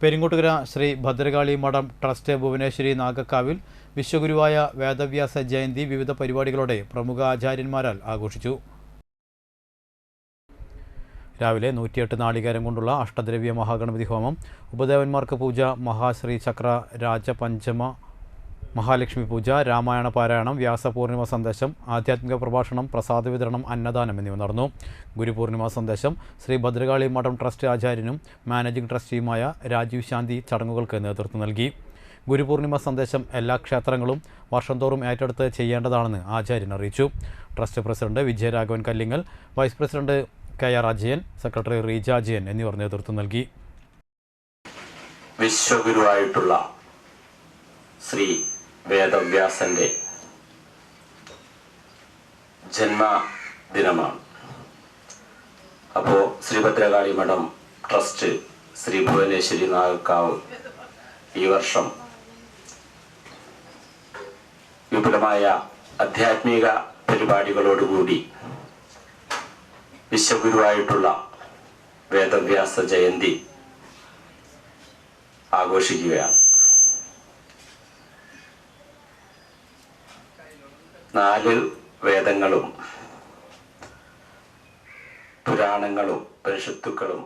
പെരിങ്ങോട്ടുകര ശ്രീ ഭദ്രകാളി മഠം ട്രസ്റ്റ് ഭുവനേശ്വരി നാഗക്കാവിൽ വിശ്വഗുരുവായ വേദവ്യാസ ജയന്തി വിവിധ പരിപാടികളോടെ പ്രമുഖ ആചാര്യന്മാരാൽ ആഘോഷിച്ചു. രാവിലെ നൂറ്റിയെട്ട് നാളികേരം കൊണ്ടുള്ള അഷ്ടദ്രവ്യ മഹാഗണപതി ഹോമം ഉപദേവന്മാർക്ക് പൂജ മഹാശ്രീ ചക്ര രാജപഞ്ചമ മഹാലക്ഷ്മി പൂജ രാമായണ പാരായണം വ്യാസപൂർണിമ സന്ദേശം ആധ്യാത്മിക പ്രഭാഷണം പ്രസാദ വിതരണം അന്നദാനം എന്നിവ നടന്നു. ഗുരുപൂർണിമ സന്ദേശം ശ്രീ ഭദ്രകാളി മഠം ട്രസ്റ്റ് ആചാര്യനും മാനേജിംഗ് ട്രസ്റ്റിയുമായ രാജീവ് ശാന്തി ചടങ്ങുകൾക്ക് നേതൃത്വം നൽകി. ഗുരുപൂർണിമ സന്ദേശം എല്ലാ ക്ഷേത്രങ്ങളും വർഷം തോറും ഏറ്റെടുത്ത് ചെയ്യേണ്ടതാണെന്ന് ആചാര്യൻ അറിയിച്ചു. Trust president Vijayaraghavan Kallingal vice president K R Ajayan secretary Reeja Ajayan എന്നിവർ നേതൃത്വം നൽകി. വിശ്വഗുരുവായിട്ടുള്ള ശ്രീ വേദവ്യാസന്റെ ജന്മദിനമാണ്. അപ്പോൾ ശ്രീഭദ്രകാളി മഠം ട്രസ്റ്റ് ശ്രീ ഭുവനേശ്വരി നാഗക്കാവ് ഈ വർഷം വിപുലമായ ആധ്യാത്മിക പരിപാടികളോടുകൂടി വിശ്വഗുരുവായിട്ടുള്ള വേദവ്യാസ ജയന്തി ആഘോഷിക്കുകയാണ്. നാല് വേദങ്ങളും പുരാണങ്ങളും പരിഷത്തുക്കളും